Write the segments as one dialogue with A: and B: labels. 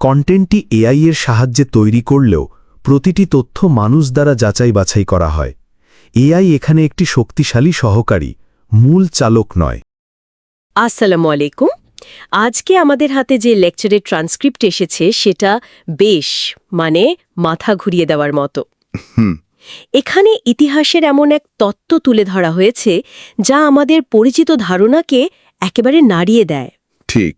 A: কন্টেন্টটি AI এর সাহায্যে তৈরি করলেও প্রতিটি তথ্য মানুষ দ্বারা যাচাই বাছাই করা হয়। এআই এখানে একটি শক্তিশালী সহকারী মূল চালক নয়।
B: আসসালামু আলাইকুম। আজকে আমাদের হাতে যে লেকচারের ট্রান্সক্রিপ্ট এসেছে সেটা বেশ মানে মাথা ঘুরিয়ে দেওয়ার মতো। এখানে ইতিহাসের এমন এক তত্ত্ব তুলে ধরা হয়েছে যা আমাদের পরিচিত ধারণাকে একেবারে নাড়িয়ে দেয়।
C: ঠিক।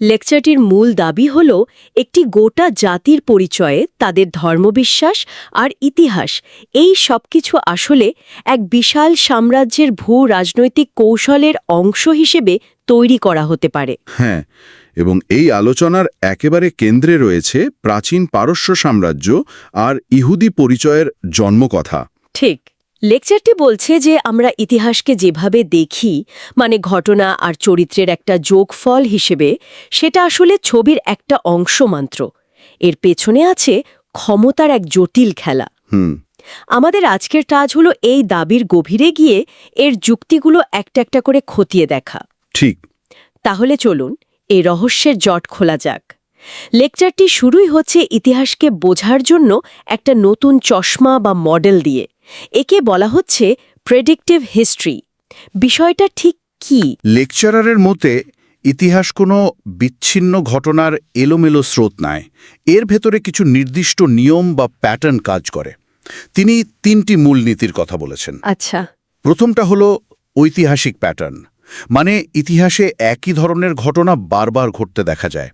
B: লেকচারটির মূল দাবি হল একটি গোটা জাতির পরিচয়ে তাদের ধর্মবিশ্বাস আর ইতিহাস। এই সব কিছু আসলে এক বিশাল সাম্রাজ্যের ভূ রাজনৈতিক কৌশলের অংশ হিসেবে তৈরি করা হতে পারে।
C: হ্যাঁ এবং এই আলোচনার একেবারে কেন্দ্রে রয়েছে প্রাচীন পারস্য সাম্রাজ্য আর ইহুদি পরিচয়ের জন্মকথা।
B: ঠিক। লেকচারটি বলছে যে আমরা ইতিহাসকে যেভাবে দেখি মানে ঘটনা আর চরিত্রের একটা যোগফল হিসেবে সেটা আসলে ছবির একটা অংশ মাত্র। এর পেছনে আছে ক্ষমতার এক জটিল খেলা।
C: হুম।
B: আমাদের আজকের কাজ হলো এই দাবির গভীরে গিয়ে এর যুক্তিগুলো একটা একটা করে খতিয়ে দেখা।
C: ঠিক।
B: তাহলে চলুন এই রহস্যের জট খোলা যাক। লেকচারটি শুরুই হচ্ছে ইতিহাসকে বোঝার জন্য একটা নতুন চশমা বা মডেল দিয়ে। একে বলা হচ্ছে প্রেডিক্টিভ হিস্ট্রি বিষয়টা ঠিক কি?
C: লেকচারারের মতে ইতিহাস কোনো বিচ্ছিন্ন ঘটনার এলোমেলো স্রোত নয় এর ভেতরে কিছু নির্দিষ্ট নিয়ম বা প্যাটার্ন কাজ করে। তিনি তিনটি মূল নীতির কথা বলেছেন।
B: আচ্ছা।
C: প্রথমটা হলো ঐতিহাসিক প্যাটার্ন মানে ইতিহাসে একই ধরনের ঘটনা বারবার ঘটতে দেখা যায়।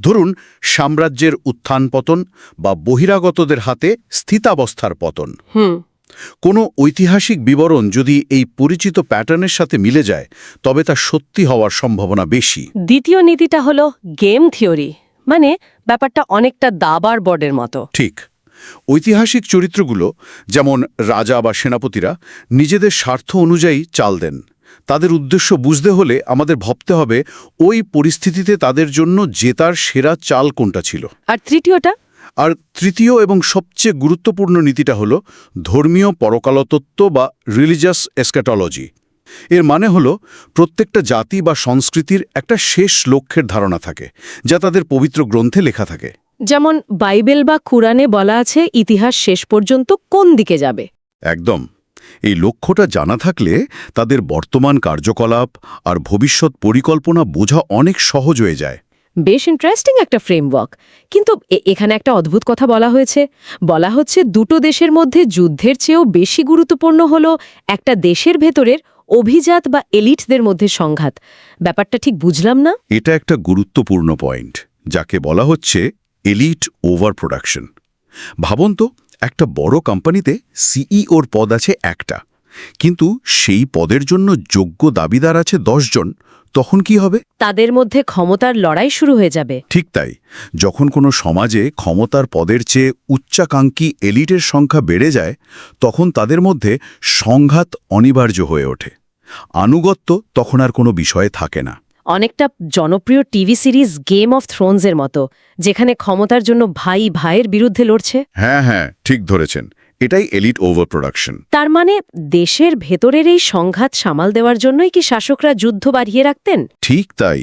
C: ধরুন সাম্রাজ্যের উত্থান পতন বা বহিরাগতদের হাতে স্থিতাবস্থার পতন।
B: হুম।
C: কোনো ঐতিহাসিক বিবরণ যদি এই পরিচিত প্যাটার্নের সাথে মিলে যায় তবে তা সত্যি হওয়ার সম্ভাবনা বেশি।
B: দ্বিতীয় নীতিটা হলো গেম থিওরি মানে ব্যাপারটা অনেকটা দাবার বোর্ডের মতো।
C: ঠিক। ঐতিহাসিক চরিত্রগুলো যেমন রাজা বা সেনাপতিরা নিজেদের স্বার্থ অনুযায়ী চাল দেন। তাদের উদ্দেশ্য বুঝতে হলে আমাদের ভাবতে হবে ওই পরিস্থিতিতে তাদের জন্য জেতার সেরা চাল কোনটা ছিল।
B: আর তৃতীয়টা
C: আর তৃতীয় এবং সবচেয়ে গুরুত্বপূর্ণ নীতিটা হল ধর্মীয় পরকালতত্ত্ব বা রিলিজিয়াস এসক্যাটলজি এর মানে হল প্রত্যেকটা জাতি বা সংস্কৃতির একটা শেষ লক্ষ্যের ধারণা থাকে যা তাদের পবিত্র গ্রন্থে লেখা থাকে।
B: যেমন বাইবেল বা কুরআনে বলা আছে ইতিহাস শেষ পর্যন্ত কোন দিকে যাবে?
C: একদম। এই লক্ষ্যটা জানা থাকলে তাদের বর্তমান কার্যকলাপ আর ভবিষ্যৎ পরিকল্পনা বোঝা অনেক সহজ হয়ে যায়।
B: বেশ ইন্টারেস্টিং একটা ফ্রেমওয়ার্ক কিন্তু এখানে একটা অদ্ভুত কথা বলা হয়েছে। বলা হচ্ছে দুটো দেশের মধ্যে যুদ্ধের চেয়েও বেশি গুরুত্বপূর্ণ হল একটা দেশের ভেতরের অভিজাত বা এলিটদের মধ্যে সংঘাত। ব্যাপারটা ঠিক বুঝলাম না?
C: এটা একটা গুরুত্বপূর্ণ পয়েন্ট যাকে বলা হচ্ছে এলিট ওভার প্রোডাকশন ভাবুন তো, একটা বড় কোম্পানিতে সিইওর পদ আছে একটা। কিন্তু সেই পদের জন্য যোগ্য দাবিদার আছে জন। তখন কি হবে?
B: তাদের মধ্যে ক্ষমতার লড়াই শুরু হয়ে যাবে।
C: ঠিক তাই। যখন কোনো সমাজে ক্ষমতার পদের চেয়ে উচ্চাকাঙ্ক্ষী এলিটের সংখ্যা বেড়ে যায় তখন তাদের মধ্যে সংঘাত অনিবার্য হয়ে ওঠে। আনুগত্য তখন আর কোনো বিষয়ে থাকে না।
B: অনেকটা জনপ্রিয় টিভি সিরিজ গেম অফ থ্রোনসের মতো যেখানে ক্ষমতার জন্য ভাই ভাইয়ের বিরুদ্ধে লড়ছে।
C: হ্যাঁ হ্যাঁ ঠিক ধরেছেন। এটাই এলিট ওভার প্রোডাকশন
B: তার মানে দেশের ভেতরের এই সংঘাত সামাল দেওয়ার জন্যই কি শাসকরা যুদ্ধ বাড়িয়ে রাখতেন?
C: ঠিক তাই।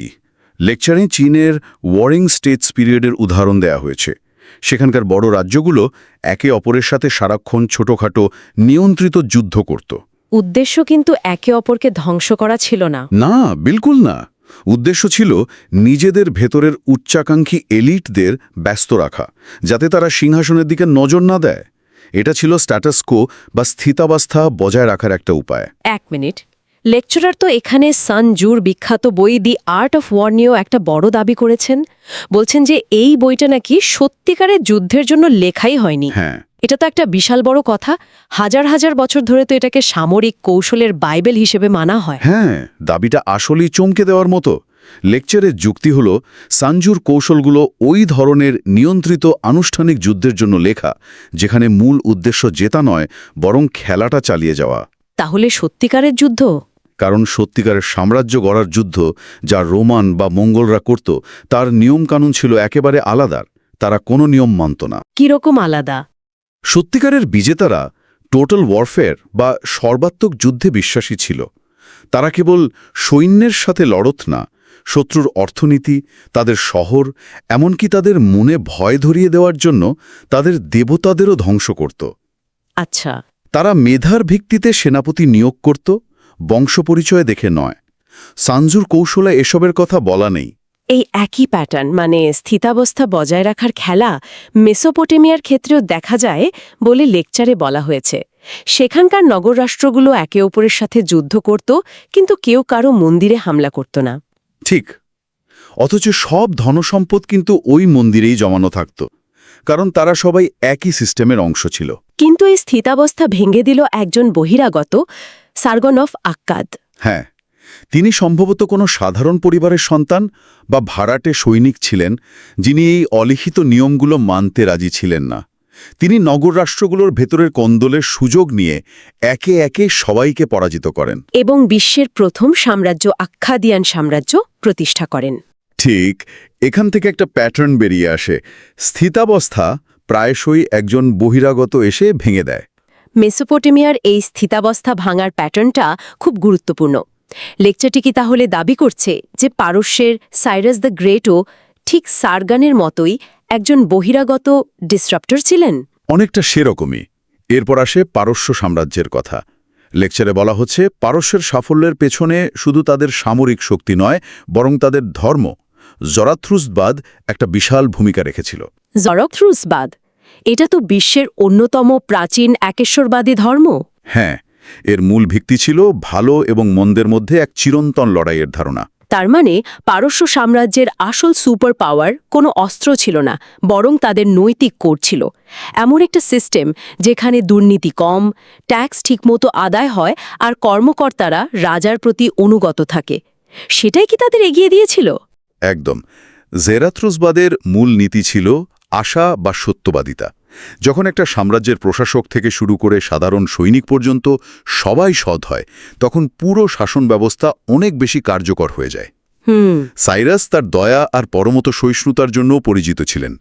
C: লেকচারে চীনের ওয়ারিং স্টেটস পিরিয়ডের উদাহরণ দেয়া হয়েছে। সেখানকার বড় রাজ্যগুলো একে অপরের সাথে সারাক্ষণ ছোটখাটো নিয়ন্ত্রিত যুদ্ধ করত।
B: উদ্দেশ্য কিন্তু একে অপরকে ধ্বংস করা ছিল না।
C: না বিলকুল না। উদ্দেশ্য ছিল নিজেদের ভেতরের উচ্চাকাঙ্ক্ষী এলিটদের ব্যস্ত রাখা যাতে তারা সিংহাসনের দিকে নজর না দেয়। এটা ছিল স্ট্যাটাসকো বা স্থিতাবস্থা বজায় রাখার একটা উপায়।
B: এক মিনিট। লেকচারার তো এখানে সান জুর বিখ্যাত বই দি আর্ট অফ ওয়ার নিয়েও একটা বড় দাবি করেছেন। বলছেন যে এই বইটা নাকি সত্যিকারের যুদ্ধের জন্য লেখাই হয়নি।
C: হ্যাঁ।
B: এটা তো একটা বিশাল বড় কথা। হাজার হাজার বছর ধরে তো এটাকে সামরিক কৌশলের বাইবেল হিসেবে মানা হয়।
C: হ্যাঁ দাবিটা আসলেই চমকে দেওয়ার মতো। লেকচারের যুক্তি হল সানজুর কৌশলগুলো ওই ধরনের নিয়ন্ত্রিত আনুষ্ঠানিক যুদ্ধের জন্য লেখা যেখানে মূল উদ্দেশ্য জেতা নয় বরং খেলাটা চালিয়ে যাওয়া।
B: তাহলে সত্যিকারের যুদ্ধ?
C: কারণ সত্যিকারের সাম্রাজ্য গড়ার যুদ্ধ যা রোমান বা মঙ্গলরা করত তার নিয়মকানুন ছিল একেবারে আলাদার তারা কোনো নিয়ম মানত না।
B: কীরকম আলাদা?
C: সত্যিকারের বিজেতারা টোটাল ওয়ারফেয়ার বা সর্বাত্মক যুদ্ধে বিশ্বাসী ছিল। তারা কেবল সৈন্যের সাথে লড়ত না শত্রুর অর্থনীতি তাদের শহর এমনকি তাদের মনে ভয় ধরিয়ে দেওয়ার জন্য তাদের দেবতাদেরও ধ্বংস করত।
B: আচ্ছা।
C: তারা মেধার ভিত্তিতে সেনাপতি নিয়োগ করত বংশপরিচয় দেখে নয়। সানজুর কৌশলে এসবের কথা বলা নেই।
B: এই একই প্যাটার্ন মানে স্থিতাবস্থা বজায় রাখার খেলা মেসোপটেমিয়ার ক্ষেত্রেও দেখা যায় বলে লেকচারে বলা হয়েছে। সেখানকার নগররাষ্ট্রগুলো একে অপরের সাথে যুদ্ধ করত কিন্তু কেউ কারও মন্দিরে হামলা করত না।
C: ঠিক। অথচ সব ধনসম্পদ কিন্তু ওই মন্দিরেই জমানো থাকত কারণ তারা সবাই একই সিস্টেমের অংশ ছিল।
B: কিন্তু এই স্থিতাবস্থা ভেঙে দিল একজন বহিরাগত সার্গনফ আক্কাদ।
C: হ্যাঁ তিনি সম্ভবত কোনো সাধারণ পরিবারের সন্তান বা ভাড়াটে সৈনিক ছিলেন যিনি এই অলিখিত নিয়মগুলো মানতে রাজি ছিলেন না। তিনি নগর রাষ্ট্রগুলোর ভেতরের কন্দলের সুযোগ নিয়ে একে একে সবাইকে পরাজিত করেন।
B: এবং বিশ্বের প্রথম সাম্রাজ্য আখ্যাদিয়ান সাম্রাজ্য প্রতিষ্ঠা করেন।
C: ঠিক এখান থেকে একটা প্যাটার্ন বেরিয়ে আসে। স্থিতাবস্থা প্রায়শই একজন বহিরাগত এসে ভেঙে দেয়।
B: মেসোপটেমিয়ার এই স্থিতাবস্থা ভাঙার প্যাটার্নটা খুব গুরুত্বপূর্ণ। লেকচারটি কি তাহলে দাবি করছে যে পারস্যের সাইরাস দ্য গ্রেটও ঠিক সারগানের মতোই একজন বহিরাগত ডিসরাপ্টর ছিলেন?
C: অনেকটা সেরকমই। এরপর আসে পারস্য সাম্রাজ্যের কথা। লেকচারে বলা হচ্ছে পারস্যের সাফল্যের পেছনে শুধু তাদের সামরিক শক্তি নয় বরং তাদের ধর্ম। জরাথ্রুসবাদ একটা বিশাল ভূমিকা রেখেছিল।
B: জরাথ্রুসবাদ? এটা তো বিশ্বের অন্যতম প্রাচীন একেশ্বরবাদী ধর্ম?
C: হ্যাঁ এর মূল ভিত্তি ছিল ভালো এবং মন্দের মধ্যে এক চিরন্তন লড়াইয়ের ধারণা।
B: তার মানে পারস্য সাম্রাজ্যের আসল সুপার পাওয়ার কোনো অস্ত্র ছিল না, বরং তাদের নৈতিক কোড ছিল। এমন একটা সিস্টেম যেখানে দুর্নীতি কম ট্যাক্স ঠিকমতো আদায় হয় আর কর্মকর্তারা রাজার প্রতি অনুগত থাকে। সেটাই কি তাদের এগিয়ে দিয়েছিল?
C: একদম। জেরাথ্রুসবাদের মূল নীতি ছিল আশা বা সত্যবাদিতা। যখন একটা সাম্রাজ্যের প্রশাসক থেকে শুরু করে সাধারণ সৈনিক পর্যন্ত সবাই সৎ হয় তখন পুরো শাসন ব্যবস্থা অনেক বেশি কার্যকর হয়ে যায়। সাইরাস তার দয়া আর পরমত সহিষ্ণুতার জন্যও পরিচিত ছিলেন।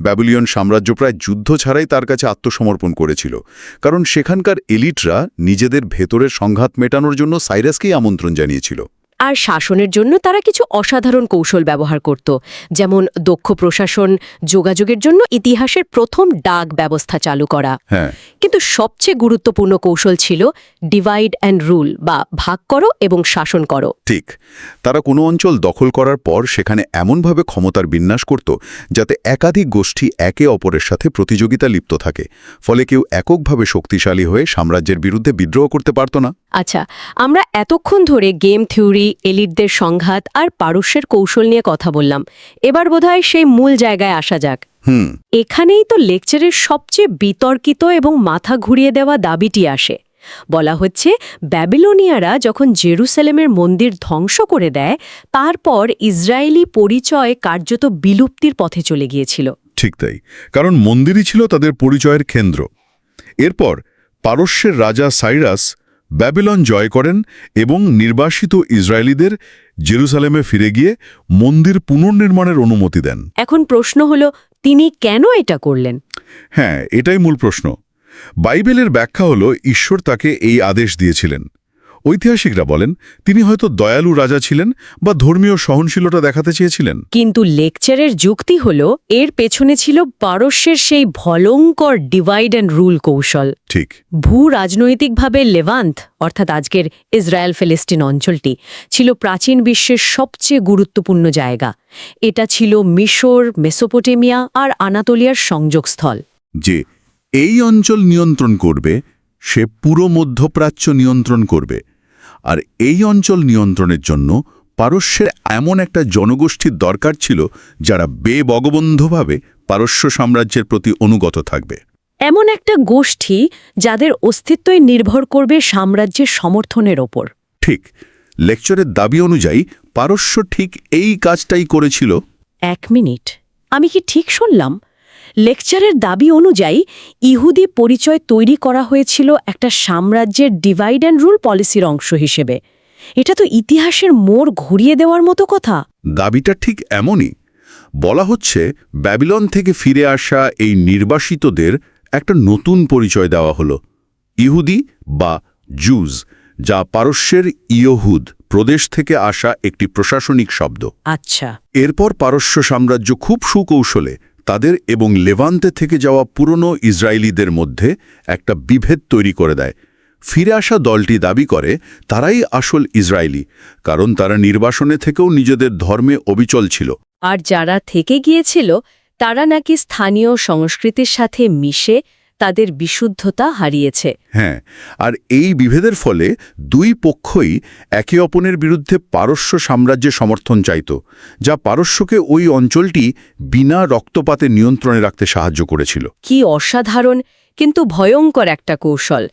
C: ব্যাবিলিয়ন সাম্রাজ্য প্রায় যুদ্ধ ছাড়াই তার কাছে আত্মসমর্পণ করেছিল কারণ সেখানকার এলিটরা নিজেদের ভেতরের সংঘাত মেটানোর জন্য সাইরাসকেই আমন্ত্রণ জানিয়েছিল।
B: আর শাসনের জন্য তারা কিছু অসাধারণ কৌশল ব্যবহার করত যেমন দক্ষ প্রশাসন যোগাযোগের জন্য ইতিহাসের প্রথম ডাক ব্যবস্থা চালু করা।
C: হ্যাঁ।
B: কিন্তু সবচেয়ে গুরুত্বপূর্ণ কৌশল ছিল ডিভাইড অ্যান্ড রুল বা ভাগ করো এবং শাসন করো।
C: ঠিক। তারা কোনো অঞ্চল দখল করার পর সেখানে এমনভাবে ক্ষমতার বিন্যাস করত যাতে একাধিক গোষ্ঠী একে অপরের সাথে প্রতিযোগিতা লিপ্ত থাকে ফলে কেউ এককভাবে শক্তিশালী হয়ে সাম্রাজ্যের বিরুদ্ধে বিদ্রোহ করতে পারত না।
B: আচ্ছা আমরা এতক্ষণ ধরে গেম থিওরি এলিটদের সংঘাত আর পারস্যের কৌশল নিয়ে কথা বললাম। এবার বোধহয় সেই মূল জায়গায় আসা যাক। এখানেই তো লেকচারের সবচেয়ে বিতর্কিত এবং মাথা ঘুরিয়ে দেওয়া দাবিটি আসে। বলা হচ্ছে ব্যাবিলোনিয়ারা যখন জেরুসালেমের মন্দির ধ্বংস করে দেয় তারপর ইসরায়েলি পরিচয় কার্যত বিলুপ্তির পথে চলে গিয়েছিল।
C: ঠিক তাই কারণ মন্দিরই ছিল তাদের পরিচয়ের কেন্দ্র। এরপর পারস্যের রাজা সাইরাস ব্যাবিলন জয় করেন এবং নির্বাসিত ইসরায়েলিদের জেরুসালেমে ফিরে গিয়ে মন্দির পুনর্নির্মাণের অনুমতি দেন।
B: এখন প্রশ্ন হল তিনি কেন এটা করলেন?
C: হ্যাঁ এটাই মূল প্রশ্ন। বাইবেলের ব্যাখ্যা হল ঈশ্বর তাকে এই আদেশ দিয়েছিলেন। ঐতিহাসিকরা বলেন তিনি হয়তো দয়ালু রাজা ছিলেন বা ধর্মীয় সহনশীলতা দেখাতে চেয়েছিলেন।
B: কিন্তু লেকচারের যুক্তি হল এর পেছনে ছিল পারস্যের সেই ভলঙ্কর ডিভাইড অ্যান্ড রুল কৌশল।
C: ঠিক।
B: ভূ রাজনৈতিকভাবে লেভান্থ অর্থাৎ আজকের ইসরায়েল ফিলিস্তিন অঞ্চলটি ছিল প্রাচীন বিশ্বের সবচেয়ে গুরুত্বপূর্ণ জায়গা। এটা ছিল মিশর মেসোপটেমিয়া আর আনাতোলিয়ার সংযোগস্থল।
C: যে এই অঞ্চল নিয়ন্ত্রণ করবে সে পুরো মধ্যপ্রাচ্য নিয়ন্ত্রণ করবে। আর এই অঞ্চল নিয়ন্ত্রণের জন্য পারস্যের এমন একটা জনগোষ্ঠীর দরকার ছিল যারা বেবগবন্ধভাবে পারস্য সাম্রাজ্যের প্রতি অনুগত থাকবে।
B: এমন একটা গোষ্ঠী যাদের অস্তিত্বই নির্ভর করবে সাম্রাজ্যের সমর্থনের ওপর।
C: ঠিক লেকচারের দাবি অনুযায়ী পারস্য ঠিক এই কাজটাই করেছিল।
B: এক মিনিট আমি কি ঠিক শুনলাম? লেকচারের দাবি অনুযায়ী ইহুদি পরিচয় তৈরি করা হয়েছিল একটা সাম্রাজ্যের ডিভাইড অ্যান্ড রুল পলিসির অংশ হিসেবে। এটা তো ইতিহাসের মোড় ঘুরিয়ে দেওয়ার মতো কথা।
C: দাবিটা ঠিক এমনই। বলা হচ্ছে ব্যাবিলন থেকে ফিরে আসা এই নির্বাসিতদের একটা নতুন পরিচয় দেওয়া হলো। ইহুদি বা জুজ যা পারস্যের ইয়হুদ প্রদেশ থেকে আসা একটি প্রশাসনিক শব্দ।
B: আচ্ছা।
C: এরপর পারস্য সাম্রাজ্য খুব সুকৌশলে তাদের এবং লেভান্তে থেকে যাওয়া পুরনো ইসরায়েলিদের মধ্যে একটা বিভেদ তৈরি করে দেয়। ফিরে আসা দলটি দাবি করে, তারাই আসল ইসরায়েলি, কারণ তারা নির্বাসনে থেকেও নিজেদের ধর্মে অবিচল ছিল।
B: আর যারা থেকে গিয়েছিল, তারা নাকি স্থানীয় সংস্কৃতির সাথে মিশে তাদের বিশুদ্ধতা হারিয়েছে।
C: হ্যাঁ আর এই বিভেদের ফলে দুই পক্ষই একে অপরের বিরুদ্ধে পারস্য সাম্রাজ্যের সমর্থন চাইত যা পারস্যকে ওই অঞ্চলটি বিনা রক্তপাতে নিয়ন্ত্রণে রাখতে সাহায্য করেছিল।
B: কি অসাধারণ কিন্তু ভয়ঙ্কর একটা কৌশল।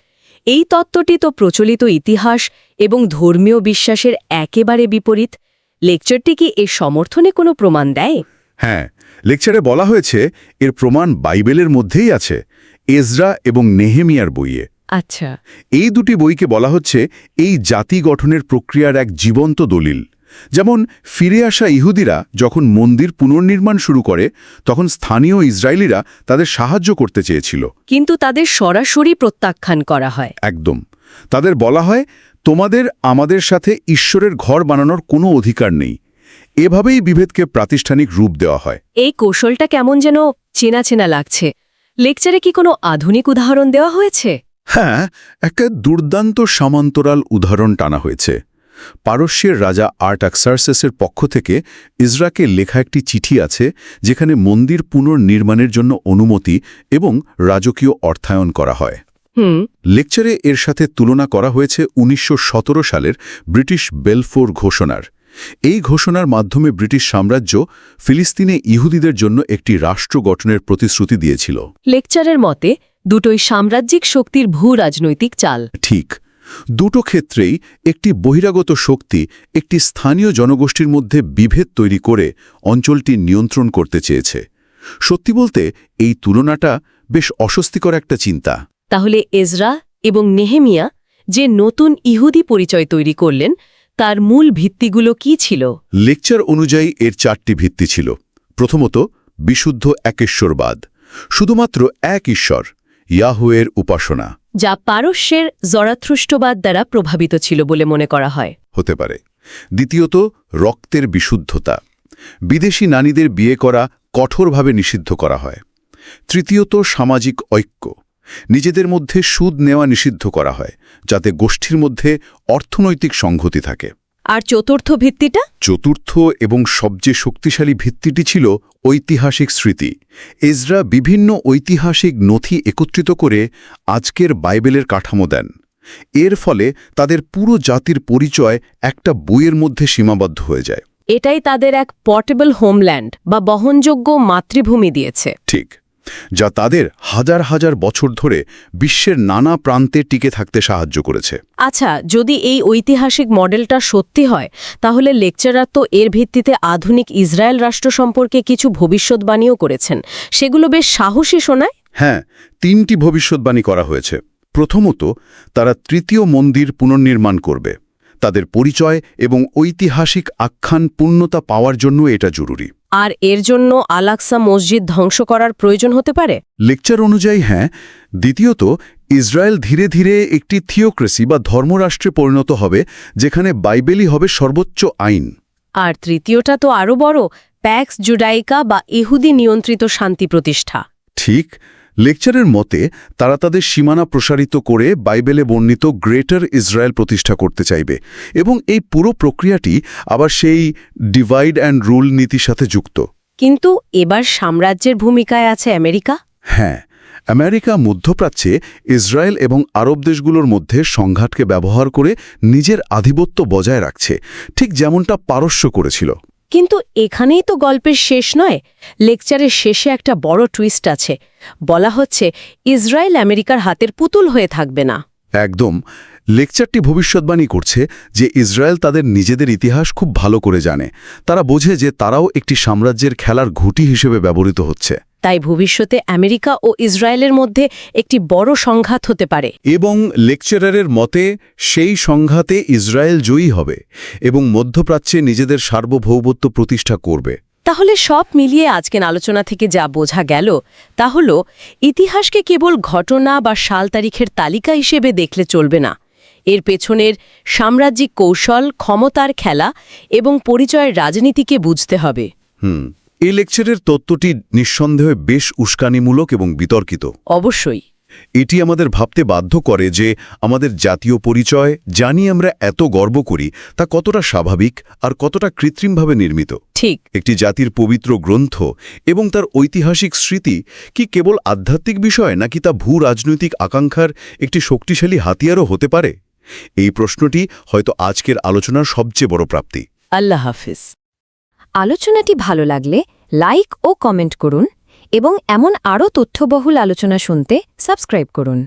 B: এই তত্ত্বটি তো প্রচলিত ইতিহাস এবং ধর্মীয় বিশ্বাসের একেবারে বিপরীত। লেকচারটি কি এর সমর্থনে কোনো প্রমাণ দেয়?
C: হ্যাঁ লেকচারে বলা হয়েছে এর প্রমাণ বাইবেলের মধ্যেই আছে। এজরা এবং নেহেমিয়ার বইয়ে।
B: আচ্ছা।
C: এই দুটি বইকে বলা হচ্ছে এই জাতি গঠনের প্রক্রিয়ার এক জীবন্ত দলিল। যেমন ফিরে আসা ইহুদিরা যখন মন্দির পুনর্নির্মাণ শুরু করে তখন স্থানীয় ইসরায়েলিরা তাদের সাহায্য করতে চেয়েছিল।
B: কিন্তু তাদের সরাসরি প্রত্যাখ্যান করা হয়।
C: একদম। তাদের বলা হয় তোমাদের আমাদের সাথে ঈশ্বরের ঘর বানানোর কোনো অধিকার নেই। এভাবেই বিভেদকে প্রাতিষ্ঠানিক রূপ দেওয়া হয়।
B: এই কৌশলটা কেমন যেন চেনা চেনা লাগছে। লেকচারে কি কোনো আধুনিক উদাহরণ দেওয়া হয়েছে?
C: হ্যাঁ একটা দুর্দান্ত সমান্তরাল উদাহরণ টানা হয়েছে। পারস্যের রাজা আর্ট আর্টাক্সার্সেসের পক্ষ থেকে ইসরাকে লেখা একটি চিঠি আছে যেখানে মন্দির পুনর্নির্মাণের জন্য অনুমতি এবং রাজকীয় অর্থায়ন করা হয়। লেকচারে এর সাথে তুলনা করা হয়েছে উনিশশো সতেরো সালের ব্রিটিশ বেলফোর ঘোষণার। এই ঘোষণার মাধ্যমে ব্রিটিশ সাম্রাজ্য ফিলিস্তিনে ইহুদিদের জন্য একটি রাষ্ট্র গঠনের প্রতিশ্রুতি দিয়েছিল।
B: লেকচারের মতে দুটোই সাম্রাজ্যিক শক্তির ভূ রাজনৈতিক চাল।
C: ঠিক। দুটো ক্ষেত্রেই একটি বহিরাগত শক্তি একটি স্থানীয় জনগোষ্ঠীর মধ্যে বিভেদ তৈরি করে অঞ্চলটি নিয়ন্ত্রণ করতে চেয়েছে। সত্যি বলতে এই তুলনাটা বেশ অস্বস্তিকর একটা চিন্তা।
B: তাহলে এজরা এবং নেহেমিয়া যে নতুন ইহুদি পরিচয় তৈরি করলেন তার মূল ভিত্তিগুলো কি ছিল?
C: লেকচার অনুযায়ী এর চারটি ভিত্তি ছিল। প্রথমত বিশুদ্ধ একেশ্বরবাদ। শুধুমাত্র এক ঈশ্বর ইয়াহুয়ের উপাসনা।
B: যা পারস্যের জরাথ্রুষ্টবাদ দ্বারা প্রভাবিত ছিল বলে মনে করা হয়।
C: হতে পারে। দ্বিতীয়ত রক্তের বিশুদ্ধতা। বিদেশি নারীদের বিয়ে করা কঠোরভাবে নিষিদ্ধ করা হয়। তৃতীয়ত সামাজিক ঐক্য। নিজেদের মধ্যে সুদ নেওয়া নিষিদ্ধ করা হয় যাতে গোষ্ঠীর মধ্যে অর্থনৈতিক সংহতি থাকে।
B: আর চতুর্থ ভিত্তিটা?
C: চতুর্থ এবং সবচেয়ে শক্তিশালী ভিত্তিটি ছিল ঐতিহাসিক স্মৃতি। এজরা বিভিন্ন ঐতিহাসিক নথি একত্রিত করে আজকের বাইবেলের কাঠামো দেন। এর ফলে তাদের পুরো জাতির পরিচয় একটা বইয়ের মধ্যে সীমাবদ্ধ হয়ে যায়।
B: এটাই তাদের এক পর্টেবল হোমল্যান্ড বা বহনযোগ্য মাতৃভূমি দিয়েছে।
C: ঠিক। যা তাদের হাজার হাজার বছর ধরে বিশ্বের নানা প্রান্তে টিকে থাকতে সাহায্য করেছে।
B: আচ্ছা যদি এই ঐতিহাসিক মডেলটা সত্যি হয় তাহলে লেকচারার তো এর ভিত্তিতে আধুনিক ইসরায়েল রাষ্ট্র সম্পর্কে কিছু ভবিষ্যৎবাণীও করেছেন। সেগুলো বেশ সাহসী শোনায়।
C: হ্যাঁ তিনটি ভবিষ্যৎবাণী করা হয়েছে। প্রথমত তারা তৃতীয় মন্দির পুনর্নির্মাণ করবে। তাদের পরিচয় এবং ঐতিহাসিক আখ্যান পূর্ণতা পাওয়ার জন্য এটা জরুরি।
B: আর এর জন্য আলাক্সা মসজিদ ধ্বংস করার প্রয়োজন হতে পারে?
C: লেকচার অনুযায়ী হ্যাঁ। দ্বিতীয়ত ইসরায়েল ধীরে ধীরে একটি থিওক্রেসি বা ধর্মরাষ্ট্রে পরিণত হবে যেখানে বাইবেলই হবে সর্বোচ্চ আইন।
B: আর তৃতীয়টা তো আরও বড় প্যাক্স জুডাইকা বা ইহুদি নিয়ন্ত্রিত শান্তি প্রতিষ্ঠা।
C: ঠিক। লেকচারের মতে তারা তাদের সীমানা প্রসারিত করে বাইবেলে বর্ণিত গ্রেটার ইসরায়েল প্রতিষ্ঠা করতে চাইবে এবং এই পুরো প্রক্রিয়াটি আবার সেই ডিভাইড অ্যান্ড রুল নীতির সাথে যুক্ত।
B: কিন্তু এবার সাম্রাজ্যের ভূমিকায় আছে আমেরিকা?
C: হ্যাঁ আমেরিকা মধ্যপ্রাচ্যে ইসরায়েল এবং আরব দেশগুলোর মধ্যে সংঘাতকে ব্যবহার করে নিজের আধিপত্য বজায় রাখছে ঠিক যেমনটা পারস্য করেছিল।
B: কিন্তু এখানেই তো গল্পের শেষ নয়, লেকচারের শেষে একটা বড় টুইস্ট আছে। বলা হচ্ছে, ইসরায়েল আমেরিকার হাতের পুতুল হয়ে থাকবে না।
C: একদম। লেকচারটি ভবিষ্যৎবাণী করছে যে ইসরায়েল তাদের নিজেদের ইতিহাস খুব ভালো করে জানে। তারা বোঝে যে তারাও একটি সাম্রাজ্যের খেলার ঘুটি হিসেবে ব্যবহৃত হচ্ছে।
B: তাই ভবিষ্যতে আমেরিকা ও ইসরায়েলের মধ্যে একটি বড় সংঘাত হতে পারে।
C: এবং লেকচারারের মতে সেই সংঘাতে ইসরায়েল জয়ী হবে এবং মধ্যপ্রাচ্যে নিজেদের সার্বভৌমত্ব প্রতিষ্ঠা করবে।
B: তাহলে সব মিলিয়ে আজকের আলোচনা থেকে যা বোঝা গেল তা হল ইতিহাসকে কেবল ঘটনা বা সাল তারিখের তালিকা হিসেবে দেখলে চলবে না। এর পেছনের সাম্রাজ্যিক কৌশল ক্ষমতার খেলা এবং পরিচয়ের রাজনীতিকে বুঝতে হবে।
C: হুম এই লেকচারের তত্ত্বটি নিঃসন্দেহে বেশ উস্কানিমূলক এবং বিতর্কিত।
B: অবশ্যই।
C: এটি আমাদের ভাবতে বাধ্য করে যে আমাদের জাতীয় পরিচয় জানি আমরা এত গর্ব করি তা কতটা স্বাভাবিক আর কতটা কৃত্রিমভাবে নির্মিত।
B: ঠিক।
C: একটি জাতির পবিত্র গ্রন্থ এবং তার ঐতিহাসিক স্মৃতি কি কেবল আধ্যাত্মিক বিষয় নাকি তা ভূ রাজনৈতিক আকাঙ্ক্ষার একটি শক্তিশালী হাতিয়ারও হতে পারে? এই প্রশ্নটি হয়তো আজকের আলোচনার সবচেয়ে বড় প্রাপ্তি।
B: আল্লাহ হাফিজ।
D: আলোচনাটি ভালো লাগলে লাইক ও কমেন্ট করুন এবং এমন আরও তথ্যবহুল আলোচনা শুনতে সাবস্ক্রাইব করুন।